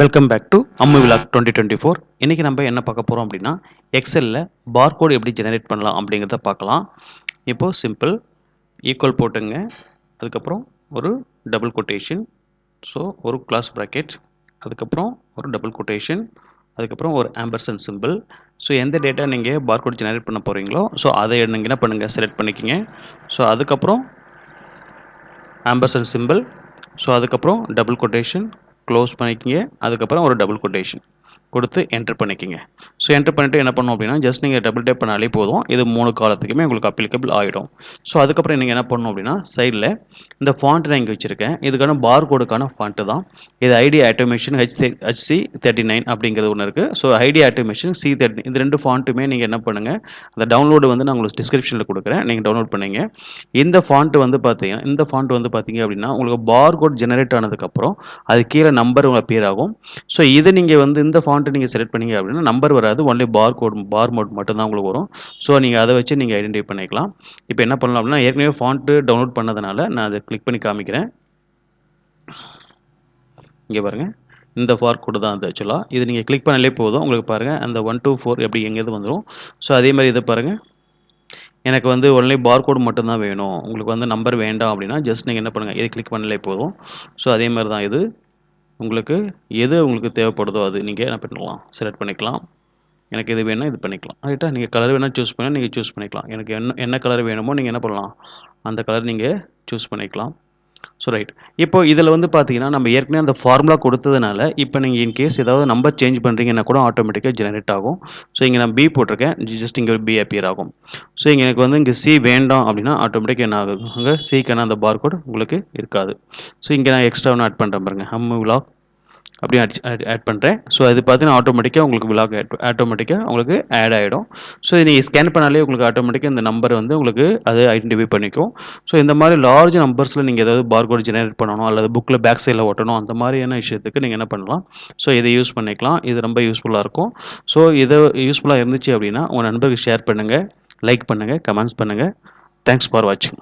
Welcome back to Ammu vlog twenty twenty four இன்றைக்கி நம்ம என்ன பார்க்க போகிறோம் அப்படின்னா எக்ஸலில் பார்கோட் எப்படி ஜெனரேட் பண்ணலாம் அப்படிங்கிறத பார்க்கலாம். இப்போது சிம்பிள் ஈக்குவல் போட்டுங்க. அதுக்கப்புறம் ஒரு டபுள் கொட்டேஷன் ஸோ ஒரு கிளாஸ் ப்ராக்கெட் அதுக்கப்புறம் ஒரு டபுள் கொட்டேஷன் அதுக்கப்புறம் ஒரு ஆம்பர்சன் சிம்பிள் ஸோ எந்த டேட்டா நீங்கள் பார்கோட் ஜெனரேட் பண்ண போகிறீங்களோ ஸோ அதை நீங்கள் என்ன பண்ணுங்கள் செலக்ட் பண்ணிக்கிங்க. ஸோ அதுக்கப்புறம் ஆம்பர்சன் சிம்பிள் ஸோ அதுக்கப்புறம் டபுள் கொட்டேஷன் க்ளோஸ் பண்ணிக்கிங்க. அதுக்கப்புறம் ஒரு டபுள் கொட்டேஷன் கொடுத்து என்ட்ரு பண்ணிக்கிங்க. ஸோ என்ட்ரு பண்ணிவிட்டு என்ன பண்ணணும் அப்படின்னா ஜஸ்ட் நீங்கள் டபுள் டேப் பண்ணாலே போதும். இது மூணு காலத்துக்குமே உங்களுக்கு அப்ளிகபிள் ஆகிடும் ஸோ அதுக்கப்புறம் நீங்கள் என்ன பண்ணணும் அப்படின்னா சைடில் இந்த ஃபாண்ட் நான் இங்கே வச்சுருக்கேன். இதுக்கான பார் கோடுக்கான ஃபாண்ட்டு தான். இது ID automation H HC thirty nine அப்படிங்கிறது ஒன்று இருக்குது so ID automation C thirty இந்த ரெண்டு ஃபாண்ட்டுமே நீங்கள் என்ன பண்ணுங்கள் அந்த டவுன்லோடு வந்து நான் உங்களுக்கு டிஸ்கிரிப்ஷனில் கொடுக்குறேன். நீங்கள் டவுன்லோட் பண்ணிங்க. இந்த ஃபாண்ட்டு வந்து பார்த்தீங்கன்னா இந்த ஃபாண்ட் வந்து பார்த்தீங்க அப்படின்னா உங்களுக்கு பார் கோட் ஜெனரேட் ஆனதுக்கப்புறம் அது கீழே நம்பர் அப்பியர் ஆகும். ஸோ இதை நீங்கள் வந்து இந்த ஃபாண்ட் ஃபாண்ட்டை நீங்கள் செலக்ட் பண்ணீங்க அப்படின்னா நம்பர் வராது. Only bar code bar mode மட்டும்தான் உங்களுக்கு வரும். ஸோ நீங்கள் அதை வச்சு நீங்கள் ஐடென்டிஃபை பண்ணிக்கலாம். இப்போ என்ன பண்ணலாம் அப்படின்னா ஏற்கனவே ஃபாண்ட்டு டவுன்லோட் பண்ணதுனால நான் அதை கிளிக் பண்ணி காமிக்கிறேன். இங்கே பாருங்கள் இந்த ஃபார் கோடு தான் அது ஆக்சுவலாக இது நீங்கள் கிளிக் பண்ணாலே போதும். உங்களுக்கு பாருங்கள் அந்த ஒன் டூ ஃபோர் எப்படி எங்கேருந்து வந்துடும் ஸோ அதே மாதிரி இதை பாருங்கள் எனக்கு வந்து ஒன்லி பார்கோடு மட்டும்தான் வேணும். உங்களுக்கு வந்து நம்பர் வேண்டாம் அப்படின்னா ஜஸ்ட் நீங்கள் என்ன பண்ணுங்கள் இது கிளிக் பண்ணலே போதும். ஸோ அதே மாதிரி தான் இது. உங்களுக்கு எது உங்களுக்கு தேவைப்படுதோ அது நீங்கள் என்ன பண்ணிக்கலாம் செலக்ட் பண்ணிக்கலாம். எனக்கு இது வேணால் இது பண்ணிக்கலாம். ரைட்டா நீங்கள் கலர் வேணால் சூஸ் பண்ணால் நீங்கள் சூஸ் பண்ணிக்கலாம். எனக்கு என்ன என்ன கலர் வேணுமோ நீங்கள் என்ன பண்ணலாம்? அந்த கலர் நீங்கள் சூஸ் பண்ணிக்கலாம். ஸோ ரைட் இப்போ இதில் வந்து பார்த்தீங்கன்னா நம்ம ஏற்கனவே அந்த ஃபார்முலா கொடுத்ததுனால இப்போ நீங்கள் இன்கேஸ் ஏதாவது நம்பர் சேஞ்ச் பண்ணுறீங்கன்னா கூட ஆட்டோமேட்டிக்காக ஜெனரேட் ஆகும். ஸோ இங்கே நான் பி போட்டிருக்கேன். ஜஸ்ட் இங்கே ஒரு பி அப்பியர் ஆகும். ஸோ இங்கே எனக்கு வந்து இங்கே சி வேண்டாம் அப்படின்னா ஆட்டோமேட்டிக்காக என்ன ஆகும் அங்கே சிக்கான அந்த பார் கோட் உங்களுக்கு இருக்காது. ஸோ இங்கே நான் எக்ஸ்ட்ரா ஒன்று ஆட் பண்ணுறேன் பாருங்கள் ஹம் விலாக் அப்படி ஆட் ஆட் பண்ணுறேன் ஸோ அது பார்த்தீங்கன்னா ஆட்டோமேட்டிக்காக உங்களுக்கு விலாக் ஆட்டோமேட்டிக்காக உங்களுக்கு ஆட் ஆகிடும் ஸோ இதை நீங்கள் ஸ்கேன் பண்ணாலே உங்களுக்கு ஆட்டோமேட்டிக்காக இந்த நம்பர் வந்து உங்களுக்கு அது ஐடென்டிஃபை பண்ணிக்கும். ஸோ இந்த மாதிரி லார்ஜ் நம்பர்ஸில் நீங்கள் ஏதாவது பார்கோட் ஜெனரேட் பண்ணணும் அல்லது புக்கில் பேக் சைடில் ஓட்டணும் அந்த மாதிரியான விஷயத்துக்கு நீங்கள் என்ன பண்ணலாம்? ஸோ இதை யூஸ் பண்ணிக்கலாம். இது ரொம்ப யூஸ்ஃபுல்லாக இருக்கும். ஸோ இதை யூஸ்ஃபுல்லாக இருந்துச்சு அப்படின்னா உங்கள் நண்பருக்கு ஷேர் பண்ணுங்கள் லைக் பண்ணுங்கள் கமெண்ட்ஸ் பண்ணுங்கள் தேங்க்ஸ் ஃபார் வாட்சிங்